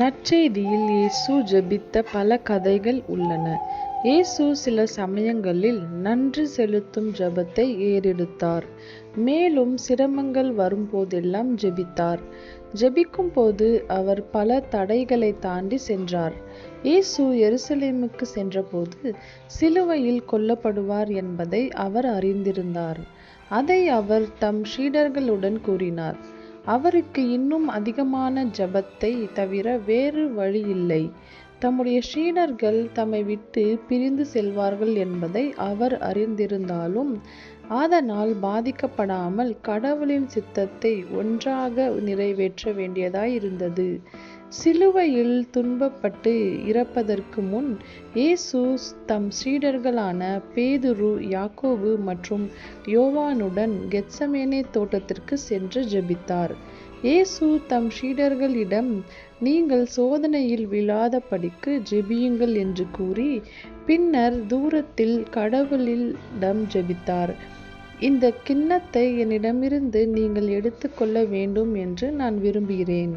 நற்செய்தியில் இயேசு ஜெபித்த பல கதைகள் உள்ளன. இயேசு சில சமயங்களில் நன்றி செலுத்தும் ஜெபத்தை ஏறெடுத்தார். மேலும் சிரமங்கள் வரும்போதெல்லாம் ஜெபித்தார். ஜெபிக்கும்போது அவர் பல தடைகளைத் தாண்டி சென்றார். இயேசு எருசலேமுக்கு சென்றபோது சிலுவையில் கொல்லப்படுவார் என்பதை அவர் அறிந்திருந்தார். அதை அவர் தம் ஷீடர்களுடன் கூறினார். அவருக்கு இன்னும் அதிகமான ஜபத்தை தவிர வேறு வழி இல்லை தம்முடைய சீடர்கள் தம்மை விட்டு பிரிந்து செல்வார்கள் என்பதை அவர் அறிந்திருந்தாலும் அதனால் பாதிக்கப்படாமல் கடவுளின் சித்தத்தை ஒன்றாக நிறைவேற்ற வேண்டியதாயிருந்தது. சிலுவையில் துன்பப்பட்டு இறப்பதற்கு முன் இயேசு தம் சீடர்களான பேதுரு யாக்கோபு மற்றும் யோவானுடன் கெட்சமேனே தோட்டத்திற்கு சென்று ஜெபித்தார். இயேசு தம் சீடர்களிடம் நீங்கள் சோதனையில் விழாதபடிக்கு ஜெபியுங்கள் என்று கூறி பின்னர் தூரத்தில் கடவுளிடம் ஜெபித்தார். இந்த கிண்ணத்தை என்னிடமிருந்து நீங்கள் எடுத்துக்கொள்ள வேண்டும் என்று நான் விரும்புகிறேன்.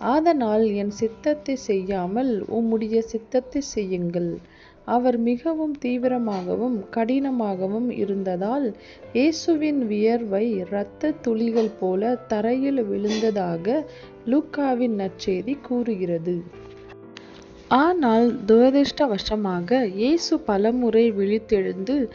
ஆதலால் என் சித்தத்தை செய்யாமல் உம்முடைய சித்தத்தை செய்யுங்கள். அவர் மிகவும் தீவிரமாகவும் கடினமாகவும் இருந்ததால் இயேசுவின் வியர்வை இரத்த துளிகள் போல தரையில் விழுந்ததாக லூக்காவின் நற்செய்தி கூறுகிறது. ஆனால் துரதிர்ஷ்டவசமாக இயேசு பலமுறை விழித்தெழுந்து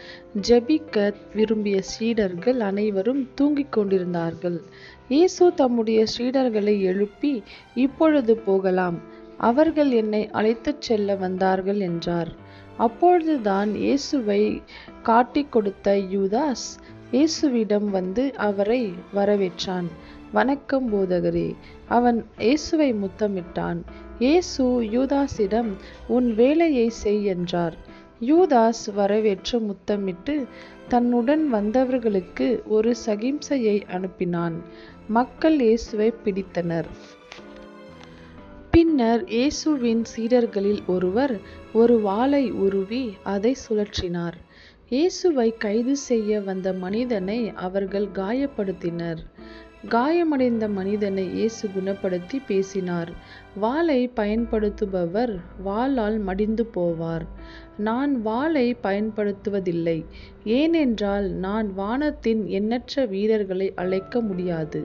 ஜெபிக்க விரும்பிய சீடர்கள் அனைவரும் தூங்கிக் கொண்டிருந்தார்கள். இயேசு தம்முடைய சீடர்களை எழுப்பி இப்பொழுது போகலாம். அவர்கள் என்னை அழைத்துச் செல்ல வந்தார்கள் என்றார். அப்பொழுதுதான் இயேசுவைக் காட்டிக் கொடுத்த யூதாஸ் இயேசுவிடம் வந்து அவரை வரவேற்றான். வணக்கம் போதகரே. அவன் இயேசுவை முத்தமிட்டான். இயேசு யூதாஸிடம் உன் வேலையை செய் என்றார். யூதாஸ் வரவேற்று முத்தமிட்டு தன்னுடன் வந்தவர்களுக்கு ஒரு சகிம்சையை அனுப்பினான். மக்கள் இயேசுவை பிடித்தனர். பின்னர் இயேசுவின் சீடர்களில் ஒருவர் ஒரு வாளை உருவி அதை சுழற்றினார். இயேசுவை கைது செய்ய வந்த மனிதனை அவர்கள் காயப்படுத்தினர். காயமடைந்த மனிதனை இயேசு குணப்படுத்தி பேசினார். வாளை பயன்படுத்துபவர் வாளால் மடிந்து போவார். நான் வாளை பயன்படுத்துவதில்லை. ஏனென்றால் நான் வானத்தின் எண்ணற்ற வீரர்களை அழைக்க முடியாது.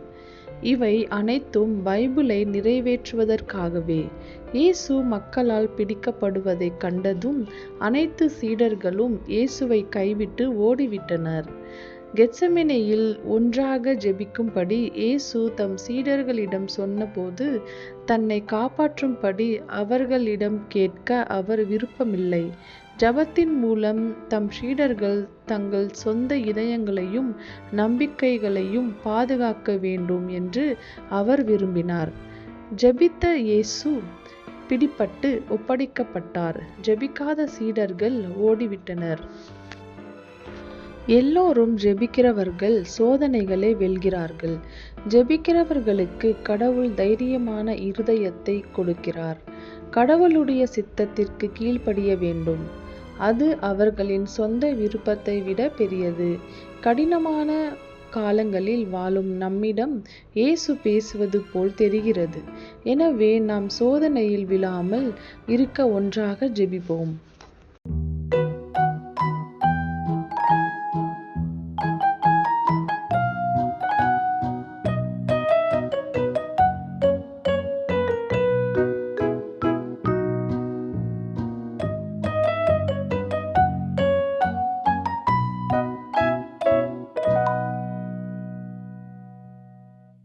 இவை அனைத்தும் பைபிளை நிறைவேற்றுவதற்காகவே. இயேசு மக்களால் பிடிக்கப்படுவதைக் கண்டதும் அனைத்து சீடர்களும் இயேசுவை கைவிட்டு ஓடிவிட்டனர். கெத்செமனேயில் ஒன்றாக ஜெபிக்கும்படி இயேசு தம் சீடர்களிடம் சொன்னபோது தன்னை காப்பாற்றும்படி அவர்களிடம் கேட்க அவர் விருப்பமில்லை ஜெபத்தின் மூலம் தம் சீடர்கள் தங்கள் சொந்த இதயங்களையும் நம்பிக்கைகளையும் பாதுகாக்க வேண்டும் என்று அவர் விரும்பினார். ஜபித்த இயேசு பிடிப்பட்டு ஒப்படைக்கப்பட்டார். ஜெபிக்காத சீடர்கள் ஓடிவிட்டனர். எல்லோரும் ஜெபிக்கிறவர்கள் சோதனைகளை வெல்கிறார்கள். ஜெபிக்கிறவர்களுக்கு கடவுள் தைரியமான இருதயத்தை கொடுக்கிறார். கடவுளுடைய சித்தத்திற்கு கீழ்ப்படிய வேண்டும். அது அவர்களின் சொந்த விருப்பத்தை விட பெரியது. கடினமான காலங்களில் வாழும் நம்மிடம் இயேசு பேசுவது போல் தெரிகிறது. எனவே நாம் சோதனையில் விழாமல் இருக்க ஒன்றாக ஜெபிப்போம்.